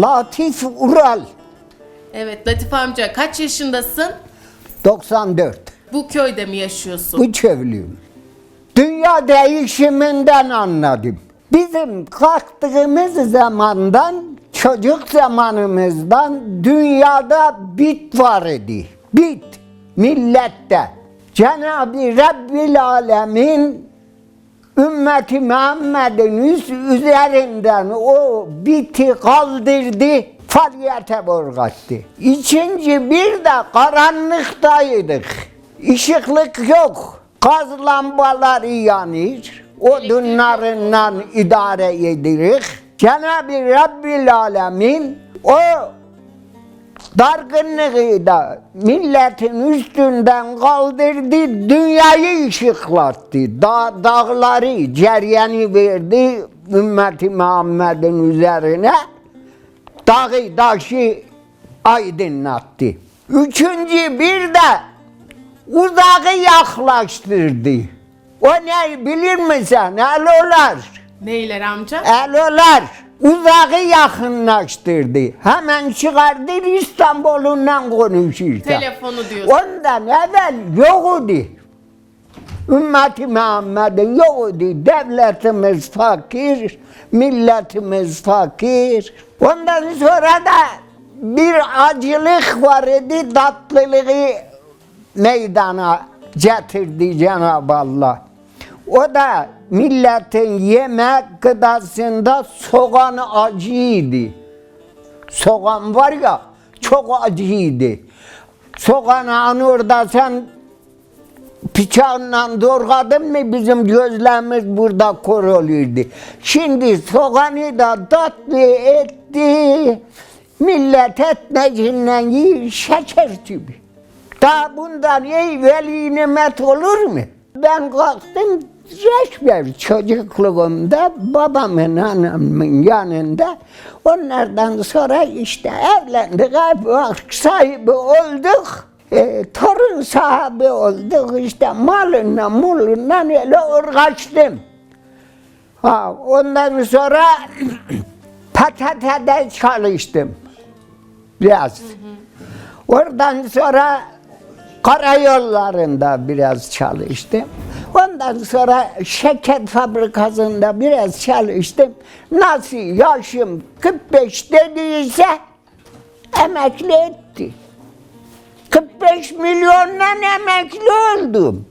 Latif Ural Evet Latif amca kaç yaşındasın? 94. Bu köyde mi yaşıyorsun? Bu çevliyim. Dünya değişiminden anladım. Bizim kalktığımız zamandan, çocuk zamanımızdan dünyada bit var idi. Bit, millette. Cenab-ı Rabbil Alemin ümmeti Muhammed'in üz- üzerinden o biti kaldırdı, faaliyete borgattı. İkinci bir de karanlıktaydık. Işıklık yok. Gaz lambaları yanır. Odunlarından idare edilir. Cenab-ı Rabbil Alemin o dargınlığı da milletin üstünden kaldırdı, dünyayı ışıklattı. Dağ, dağları ceryanı verdi ümmeti Muhammed'in üzerine. Dağı taşı aydınlattı. Üçüncü bir de uzağı yaklaştırdı. O ne bilir misin? Elolar. Neyler amca? Elolar uzağı yakınlaştırdı. Hemen çıkardı İstanbul'undan konuşursa. Telefonu diyorsun. Ondan evvel yok idi. Ümmeti Muhammed'in yok idi. Devletimiz fakir, milletimiz fakir. Ondan sonra da bir acılık var idi, tatlılığı meydana getirdi Cenab-ı Allah. O da milletin yemek gıdasında soğan acıydı. Soğan var ya çok acıydı. Soğanı orada sen bıçağınla doğradın mı bizim gözlerimiz burada kor. Şimdi soğanı da tatlı etti. Millet etmecinden yiyor şeker gibi. Daha bundan iyi veli nimet olur mu? Ben kalktım reşber çocukluğumda babamın anamın yanında onlardan sonra işte evlendik hep sahibi olduk. E, torun sahibi olduk işte malınla mulunla öyle uğraştım. Ha, ondan sonra PTT'de çalıştım biraz. Oradan sonra karayollarında biraz çalıştım. Ondan sonra şeker fabrikasında biraz çalıştım. Nasıl yaşım 45 dediyse emekli etti. 45 milyondan emekli oldum.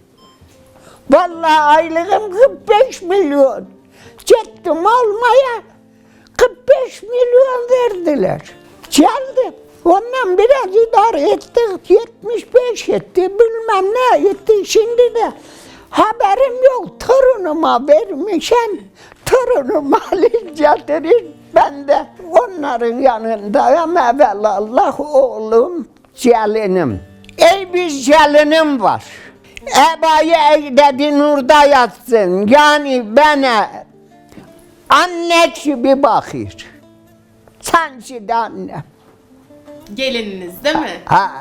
Vallahi aylığım 45 milyon. Gittim almaya 45 milyon verdiler. Geldim. Ondan biraz idare ettik. 75 etti. Bilmem ne etti. Şimdi de haberim yok. Torunuma vermişim. Torunum alıp getirir. Ben de onların yanındayım. Evvelallah oğlum, gelinim. Ey bir gelinim var. Ebayı Ecdedi Nur'da yatsın. Yani bana anne gibi bakır. De annem. Gelininiz değil mi? Ha,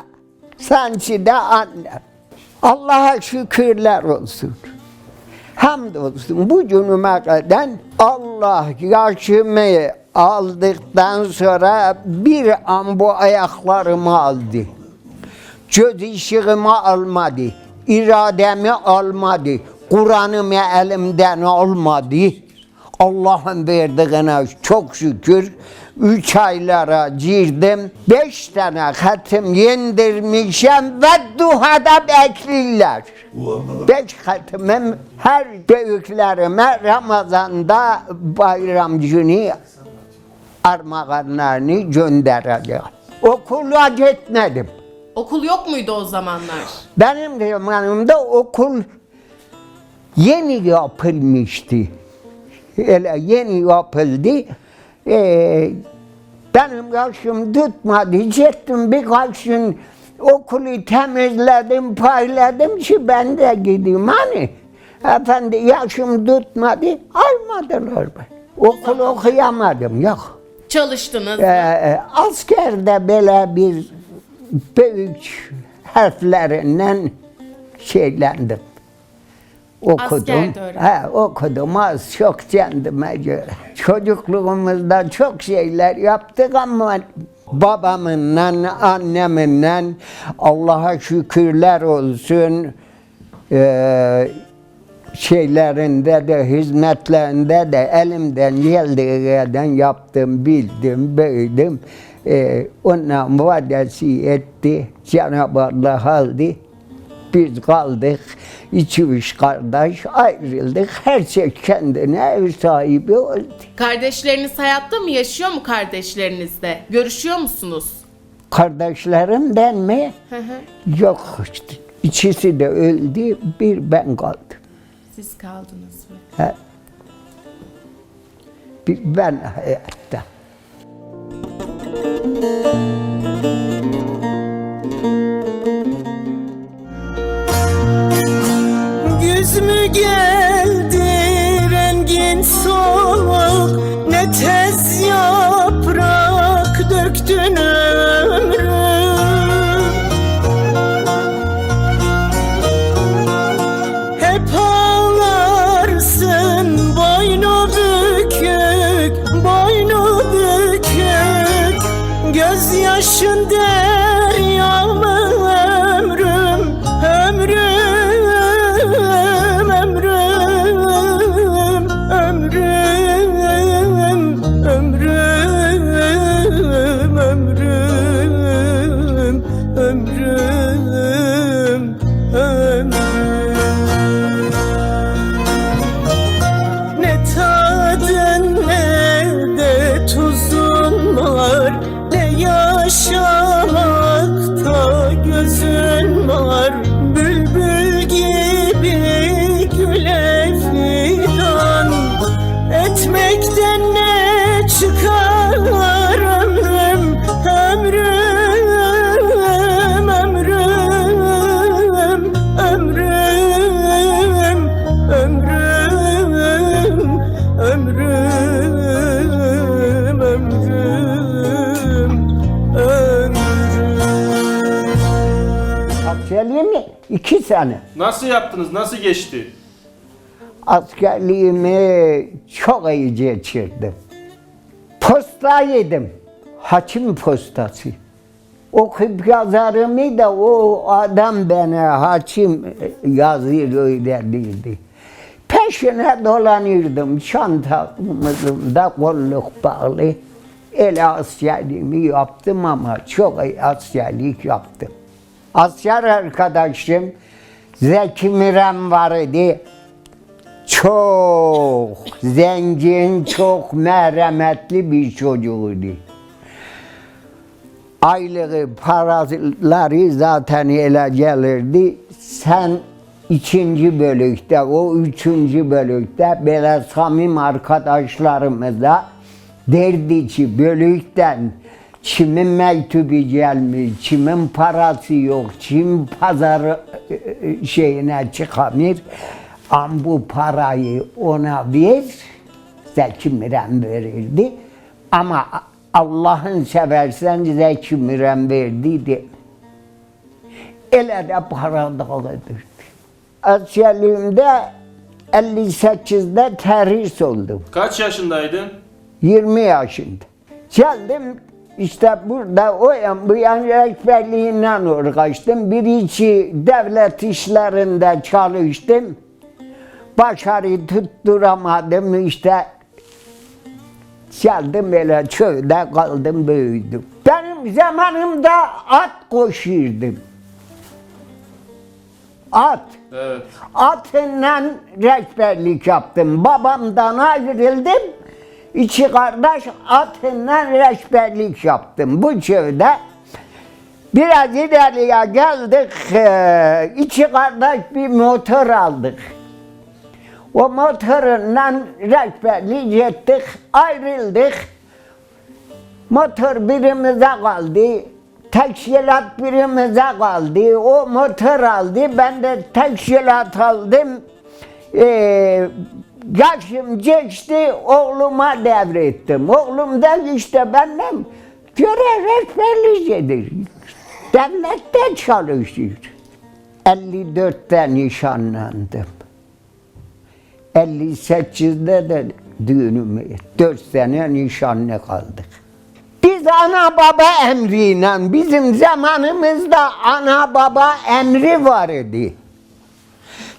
sanki de annem. Allah'a şükürler olsun. Hamdolsun bu günüme kadar Allah yaşımı aldıktan sonra bir an bu ayaklarımı aldı. Göz ışığımı almadı, irademi almadı, Kur'an'ımı elimden almadı. Allah'ın verdiğine çok şükür üç aylara girdim. Beş tane hatim yendirmişim ve duhada bekliyorlar. Beş hatimim her büyüklerime Ramazan'da bayram günü armağanlarını göndereceğim. Okula gitmedim. Okul yok muydu o zamanlar? Benim zamanımda okul yeni yapılmıştı. Öyle yeni yapıldı. Ee, benim yaşım tutmadı. Gittim birkaç gün okulu temizledim, payladım ki ben de gideyim. Hani efendi yaşım tutmadı, almadılar beni. Okul okuyamadım, yok. Çalıştınız. Ee, askerde böyle bir büyük harflerinden şeylendim. Okudum. He, okudum az çok kendime göre. Çocukluğumuzda çok şeyler yaptık ama babamınla, anneminle Allah'a şükürler olsun eee, şeylerinde de hizmetlerinde de elimden geldiği kadar yaptım, bildim, büyüdüm. Ee, ondan vadesi etti. Cenab-ı Allah aldı. Biz kaldık. İki üç kardeş ayrıldık. Her şey kendine ev sahibi oldu. Kardeşleriniz hayatta mı? Yaşıyor mu kardeşleriniz de? Görüşüyor musunuz? Kardeşlerimden mi? Hı hı. Yok. İkisi de öldü. Bir ben kaldım. Siz kaldınız mı? He. Bir ben hayatta. Güz tell sene. Nasıl yaptınız? Nasıl geçti? Askerliğimi çok iyi geçirdim. Posta yedim. Hakim postası. Okuyup yazarımı da o adam bana hakim yazıyor öyle değildi. Peşine dolanırdım çantamızda kolluk bağlı. Ele askerliğimi yaptım ama çok iyi askerlik yaptım. Asker arkadaşım Zeki Müren vardı. Çok zengin, çok merhametli bir çocuğuydu. Aylığı, paraları zaten ele gelirdi. Sen ikinci bölükte, o üçüncü bölükte böyle samim arkadaşlarımıza derdi ki bölükten kimin mektubu gelmiş, kimin parası yok, kim pazar e, şeyine çıkamır. Am bu parayı ona ver, Zeki Müren verirdi. Ama Allah'ın seversen Zeki Müren verdiydi. Ele de para dağıtırdı. Askerliğimde 58'de terhis oldum. Kaç yaşındaydın? 20 yaşında. Geldim işte burada o bu yan rehberliğinden uğraştım. Bir iki devlet işlerinde çalıştım. Başarı tutturamadım işte. Geldim böyle köyde kaldım büyüdüm. Benim zamanımda at koşuyordum. At. Evet. Atından rehberlik yaptım. Babamdan ayrıldım. İki kardeş atından rehberlik yaptım. Bu köyde biraz ileriye geldik. eee, iki kardeş bir motor aldık. O motorundan rehberlik ettik, ayrıldık. Motor birimize kaldı. Teşkilat birimize kaldı. O motor aldı. Ben de teşkilat aldım. Ee, yaşım geçti. Oğluma devrettim. Oğlum da işte benim görev rehberliğidir. Devlette çalışıyor. 54'te nişanlandım. 58'de de düğünümü, 4 sene nişanlı kaldık. Biz ana baba emriyle, bizim zamanımızda ana baba emri var idi.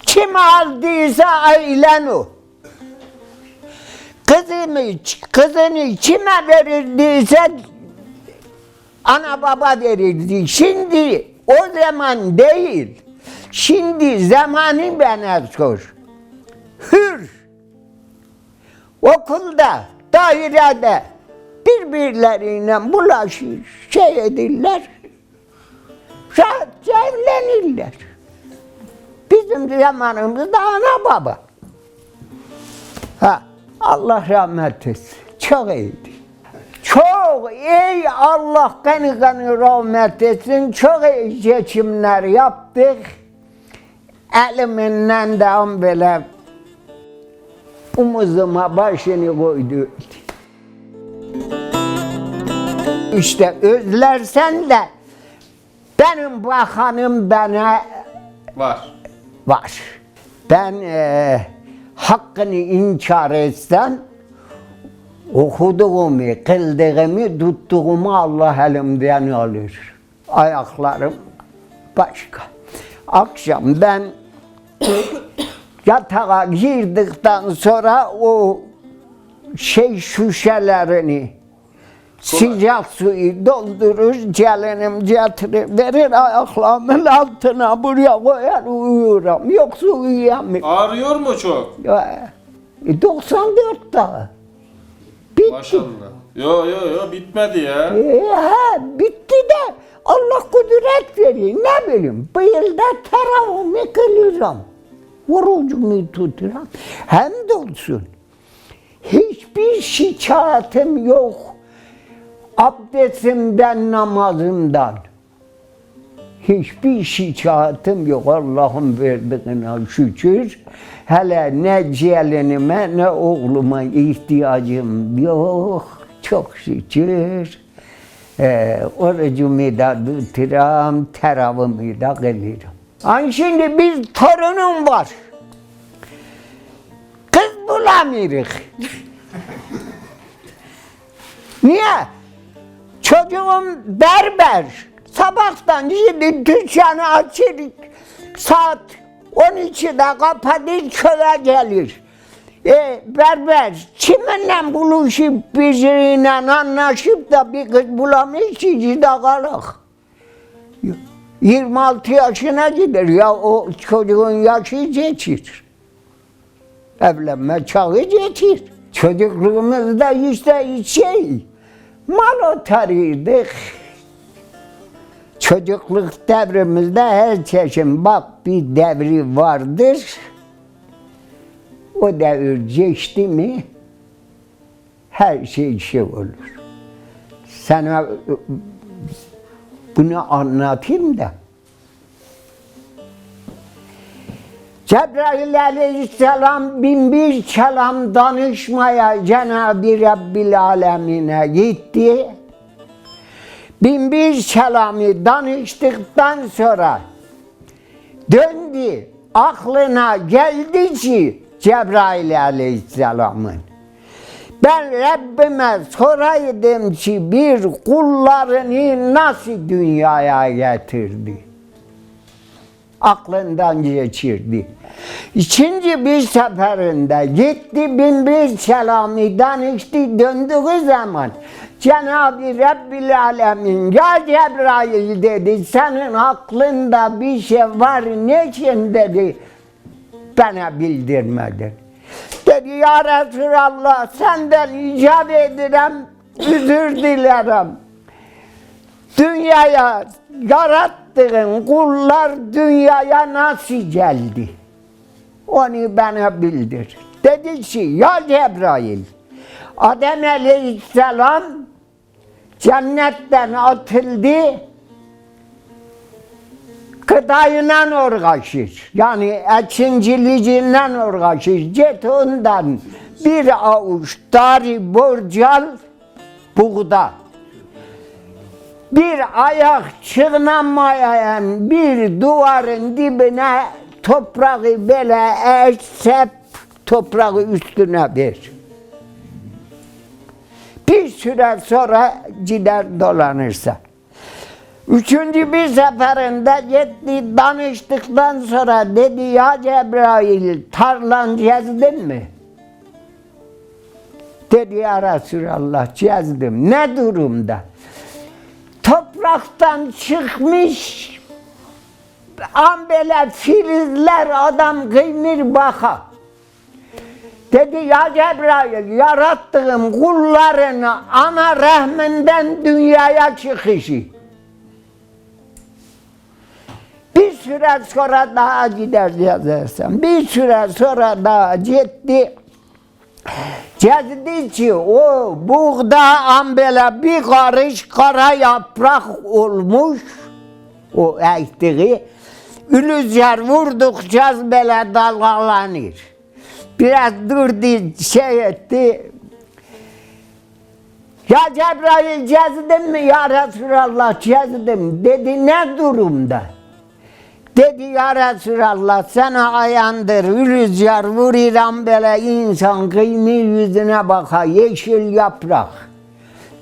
Kim aldıysa ailen o. Kızını, kızını kime verirdiyse ana baba verirdi. Şimdi o zaman değil. Şimdi zamanı bana sor. Hür. Okulda, dairede birbirleriyle bulaşır, şey edirler. Rahatça evlenirler. Bizim zamanımızda ana baba. Ha, Allah rahmet etsin. Çok iyiydi. Çok iyi Allah kanı kanı rahmet etsin. Çok iyi seçimler yaptık. Elimden de böyle omuzuma başını koydu. İşte özlersen de benim bakanım bana Var. var. Ben eee, hakkını inkar etsem okuduğumu, kıldığımı, tuttuğumu Allah elimden alır. Ayaklarım başka. Akşam ben yatağa girdikten sonra o şey şişelerini sıcak suyu doldurur, gelinim getirir, verir ayaklarımın altına buraya koyar uyuyorum. Yoksa uyuyamıyorum. Ağrıyor mu çok? Ya, e, 94 daha. Bitti. Maşallah. Yo yo yo bitmedi ya. E, ha, bitti de Allah kudret veriyor. Ne bileyim bıyılda tarafımı kılırım. Orucumu tuturam. Hem de olsun. Hiçbir şikayetim yok. Abdestimden, namazımdan. Hiçbir şikayetim yok. Allah'ın verdiğine şükür. Hele ne gelinime ne oğluma ihtiyacım yok. Çok şükür. Ee, orucumu da tuturam, teravımı da kılırım. An şimdi biz torunum var. Kız bulamıyoruz. Niye? Çocuğum berber. Sabahtan şimdi dükkanı açır. Saat 12'de kapatır köye gelir. E, berber kiminle buluşup birbiriyle anlaşıp da bir kız bulamış ki kalak. 26 yaşına gider ya o çocuğun yaşı geçir. Evlenme çağı geçir. Çocukluğumuzda işte şey, mal otarıyorduk. Çocukluk devrimizde her çeşit bak bir devri vardır. O devir geçti mi her şey şey olur. Sana bunu anlatayım da. Cebrail aleyhisselam bin bir kelam danışmaya Cenab-ı Rabbil alemine gitti. Bin bir kelamı danıştıktan sonra döndü. Aklına geldi ki Cebrail aleyhisselamın ben Rabbime soraydım ki bir kullarını nasıl dünyaya getirdi? Aklından geçirdi. İkinci bir seferinde gitti bin bir selamı danıştı döndüğü zaman Cenab-ı Rabbil Alemin ya Cebrail dedi senin aklında bir şey var ne için dedi bana bildirmedin. Dedi ya Resulallah senden icap ederim, özür dilerim. Dünyaya yarattığın kullar dünyaya nasıl geldi? Onu bana bildir. Dedi ki ya Cebrail, Adem Aleyhisselam cennetten atıldı, gıdayla uğraşır. Yani ekinciliğinden uğraşır. Git ondan bir avuç dari borcal buğda. Bir ayak çığnamayan bir duvarın dibine toprağı böyle eşsep toprağı üstüne ver. Bir süre sonra gider dolanırsa. Üçüncü bir seferinde gitti danıştıktan sonra dedi ya Cebrail tarlan gezdin mi? Dedi ya Resulallah gezdim. Ne durumda? Topraktan çıkmış ambele filizler adam kıymır baka. Dedi ya Cebrail yarattığım kullarını ana rahminden dünyaya çıkışı. Bir süre sonra daha gider yazarsam. Bir süre sonra daha gitti. Gezdi ki o buğda ambele bir karış kara yaprak olmuş. O ektiği. Rüzgar vurdukça böyle dalgalanır. Biraz durdu şey etti. Ya Cebrail gezdim mi ya Resulallah gezdim. Dedi ne durumda? Dedi ya Resulallah sana ayandır rüzgar vururam böyle insan kıymi yüzüne baka yeşil yaprak.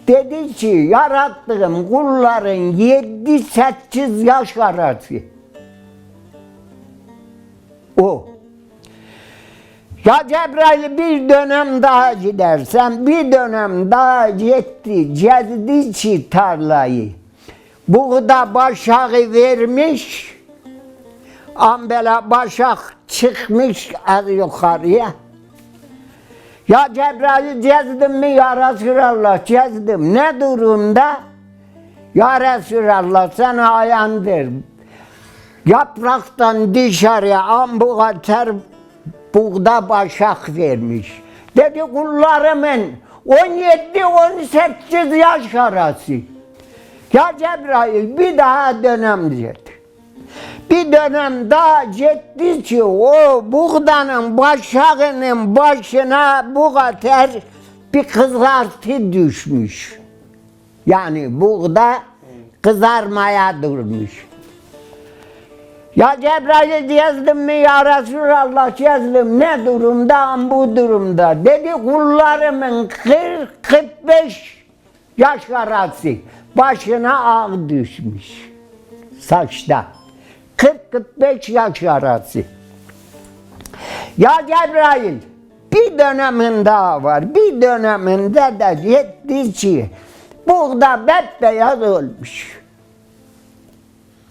Dedi ki yarattığım kulların yedi sekiz yaş arası. O. Ya Cebrail bir dönem daha gidersen bir dönem daha gitti gezdi ki tarlayı. Buğda başağı vermiş. Ambela başak çıkmış az yukarıya. Ya Cebrail gezdim mi ya Resulallah gezdim. Ne durumda? Ya Resulallah sana ayandır. Yapraktan dışarıya ambuğa ter buğda başak vermiş. Dedi kullarımın 17-18 yaş arası. Ya Cebrail bir daha dönem dedi. Bir dönem daha gitti ki o buğdanın başağının başına bu kadar bir kızartı düşmüş. Yani buğda kızarmaya durmuş. Ya Cebrail gezdim mi ya Resulallah gezdim ne durumda bu durumda dedi kullarımın 40-45 yaş arası başına ağ düşmüş saçta 40-45 yaş arası ya Cebrail bir dönemin daha var bir döneminde de yetti ki buğda bembeyaz olmuş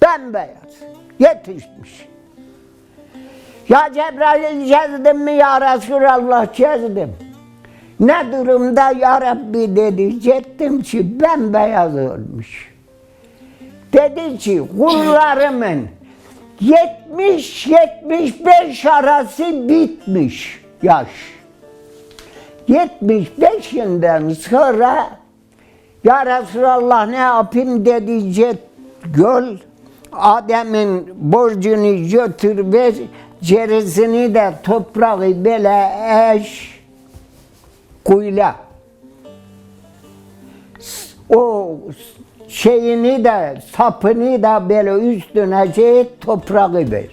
bembeyaz yetişmiş. Ya Cebrail gezdim mi ya Resulallah gezdim. Ne durumda ya Rabbi dedi. Gittim ki bembeyaz olmuş. Dedi ki kullarımın 70-75 arası bitmiş yaş. 75'inden sonra ya Resulallah ne yapayım dedi cet göl Adem'in borcunu götür ver, gerisini de toprağı böyle eş, kuyla. O şeyini de, sapını da böyle üstüne şey, toprağı ver.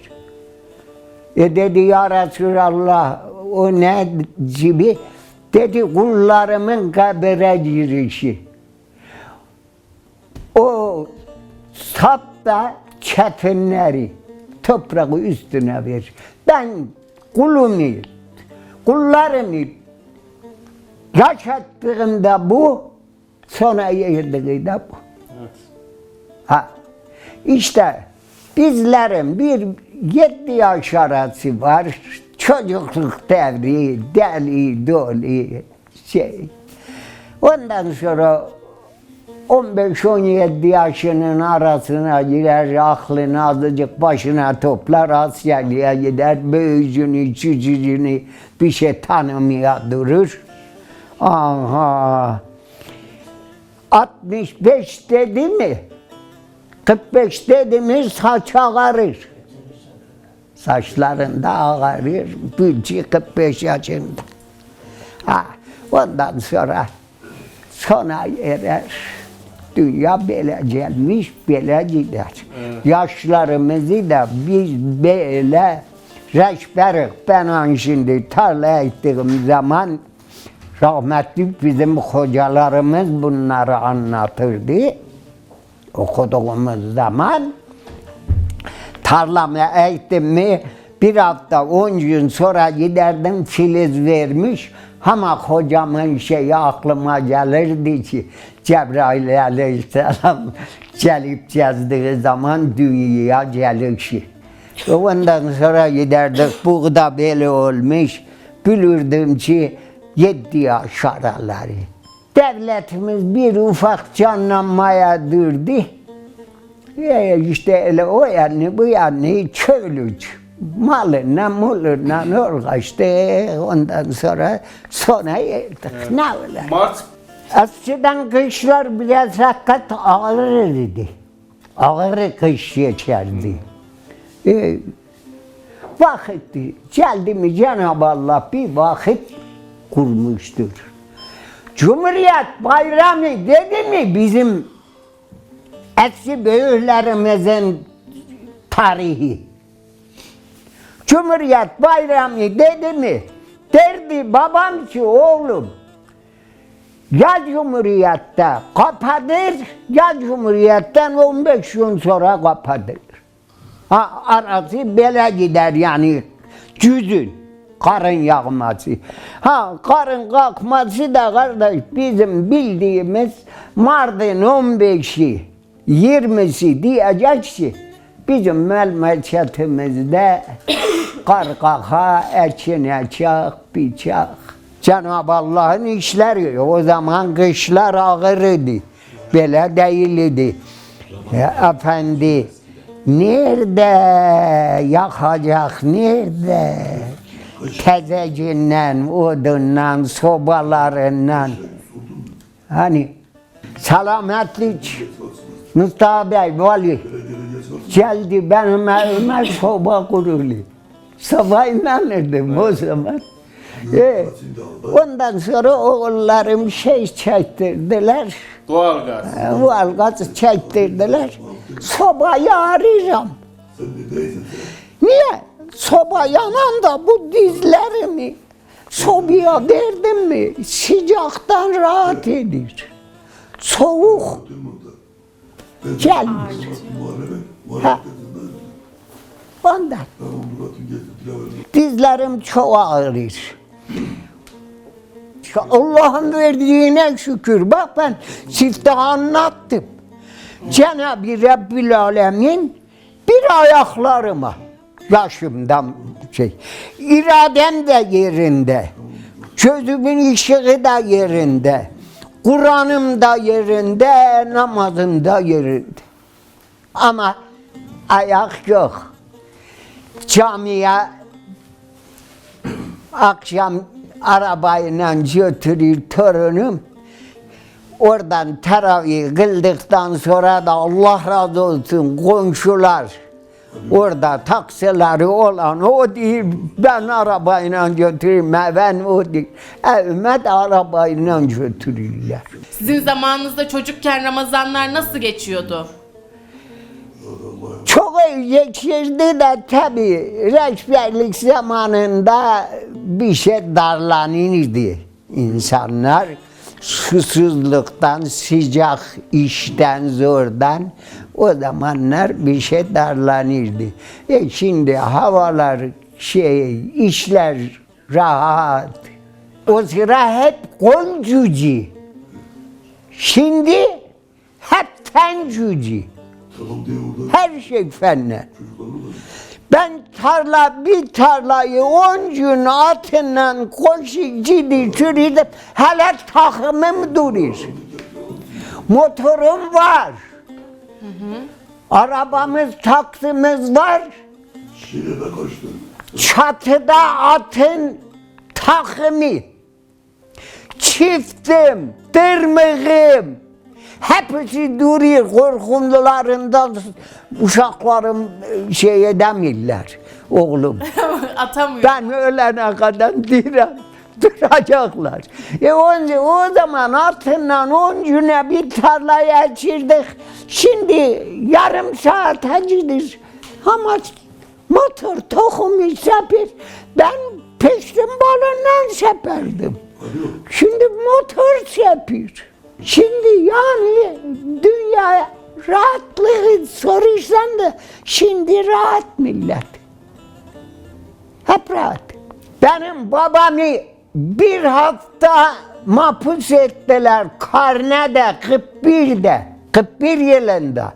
E dedi ya Resulallah, o ne gibi? Dedi kullarımın kabire girişi. O sap da çetinleri toprağı üstüne ver. Ben kulumu, kullarımı yaşattığımda bu, sonra yediği de bu. Ha. İşte bizlerin bir yedi yaş arası var. Çocukluk devri, deli, dolu şey. Ondan sonra 15-17 yaşının arasına girer, aklını azıcık başına toplar, Asya'ya gider, büyücünü, cücücünü bir şey tanımaya durur. Aha! 65 dedi mi? 45 dedi mi saç ağarır. Saçlarında ağarır, bülçü 45 yaşında. Ha, ondan sonra sona erer. Dünya böyle gelmiş, böyle gider. Yaşlarımızı da biz böyle Reşberik ben şimdi tarla ettiğim zaman rahmetli bizim hocalarımız bunları anlatırdı. Okuduğumuz zaman tarlamı ektim mi bir hafta on gün sonra giderdim filiz vermiş. Ama hocamın şeyi aklıma gelirdi ki Cebrail aleyhisselam gelip gezdiği zaman dünyaya gelişi. Ondan sonra giderdik buğda böyle olmuş. Bilirdim ki yedi yaş araları. Devletimiz bir ufak canlanmaya durdu. E işte öyle o yani bu yani köylücü. Malına muluna uğraştı. Ondan sonra sona erdik. Ne öyle? Mart Eskiden kışlar biraz hakikat ağır idi. Ağır kış geçerdi. E, vakitti. Geldi mi Cenab-ı Allah bir vakit kurmuştur. Cumhuriyet bayramı dedi mi bizim eski büyüklerimizin tarihi. Cumhuriyet bayramı dedi mi? Derdi babam ki oğlum ya Cumhuriyet'te kapadır ya Cumhuriyet'ten 15 gün sonra kapadır. Ha, arası böyle gider yani cüzün karın yağması. Ha karın kalkması da kardeş bizim bildiğimiz Mardin 15'i 20'si diyecek ki bizim memleketimizde kar kalka, ekin ekek, biçak. Cenab-ı Allah'ın işleri o zaman kışlar ağır idi. Böyle değildi. Ya efendi nerede yakacak nerede? Tezecinden, odundan, sobalarından. Hani selametlik Mustafa Bey vali geldi benim evime soba kurulu. Sobayı inanırdım o zaman. E, ondan sonra oğullarım şey çektirdiler. doğalgaz.Val gaz çektirdiler. Sobayı arayacağım. Niye? Soba yanan da bu dizlerimi sobaya verdim mi sıcaktan rahat edir. Soğuk gelmiş. Ha. Ondan. Dizlerim çok ağrır. Allah'ın verdiğine şükür. Bak ben çifte anlattım. Cenab-ı Rabbül Alemin bir ayaklarıma yaşımdan şey iradem de yerinde. Gözümün ışığı da yerinde. Kur'an'ım da yerinde, namazım da yerinde. Ama ayak yok. Camiye akşam arabayla götürür torunum. Oradan teravih kıldıktan sonra da Allah razı olsun komşular orada taksileri olan o değil ben arabayla götüreyim ben o değil. Evime de arabayla götürürler. Sizin zamanınızda çocukken Ramazanlar nasıl geçiyordu? Çok geçirdi de tabii reçberlik zamanında bir şey darlanırdı insanlar. Susuzluktan, sıcak işten, zordan o zamanlar bir şey darlanırdı. E şimdi havalar şey, işler rahat. O sıra hep koncucu. Şimdi hep tencucu. Her şey fenne. Ben tarla bir tarlayı on gün atından koşup gidiyorum. Hele takımım durur. Motorum var. Arabamız, taksimiz var. Çatıda atın takımı. Çiftim, tırmığım. Hepsi duruyor korkumlularından uşaklarım e, şey edemiyorlar oğlum. Atamıyor. Ben ölene kadar diren duracaklar. E o, o zaman altından on güne bir tarlayı açırdık. Şimdi yarım saat hacıdır. Ama Motor tohumu sepir. Ben peştin balından seperdim. Şimdi motor sepir. Şimdi yani dünya rahatlığı sorursan da şimdi rahat millet. Hep rahat. Benim babamı bir hafta mahpus ettiler karnede 41'de 41 yılında.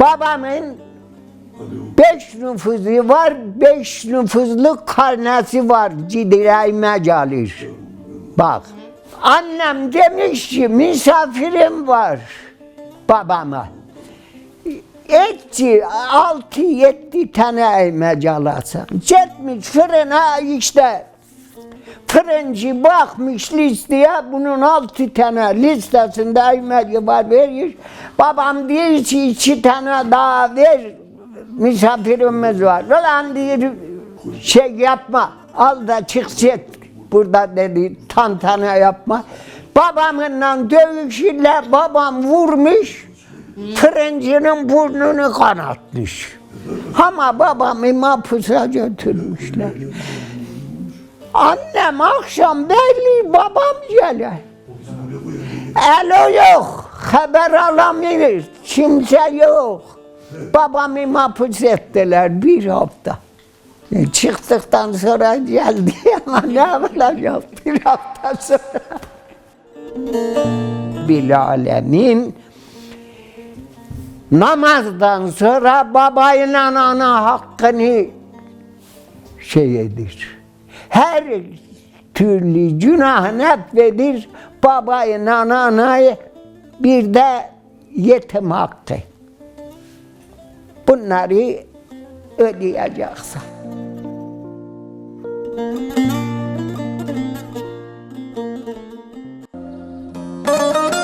Babamın beş nüfuzu var, beş nüfuzlu karnesi var Cidiray Mecalis. Bak, annem demiş ki misafirim var babama. Etçi altı yedi tane eymeci alacak. Gitmiş fırına işte fırıncı bakmış listeye bunun altı tane listesinde eymeci var veriyor. Babam diyor ki iki tane daha ver misafirimiz var. Ulan diyor şey yapma al da çık git. Burada dedi tantana yapma. Babamınla dövüşürler babam vurmuş. Fırıncının burnunu kanatmış. Ama babamı mahpusa götürmüşler. Annem akşam belli babam gelir. Elo yok, haber alamıyor, kimse yok. Babamı mahpus ettiler bir hafta. E, Çıktıktan sonra geldi ama ne yapacağım bir hafta sonra. Bil alemin namazdan sonra babayla ana hakkını şey edir her türlü günahını affedir. Babayı, nananayı bir de yetim hakkı. Bunları ödeyeceksin. Müzik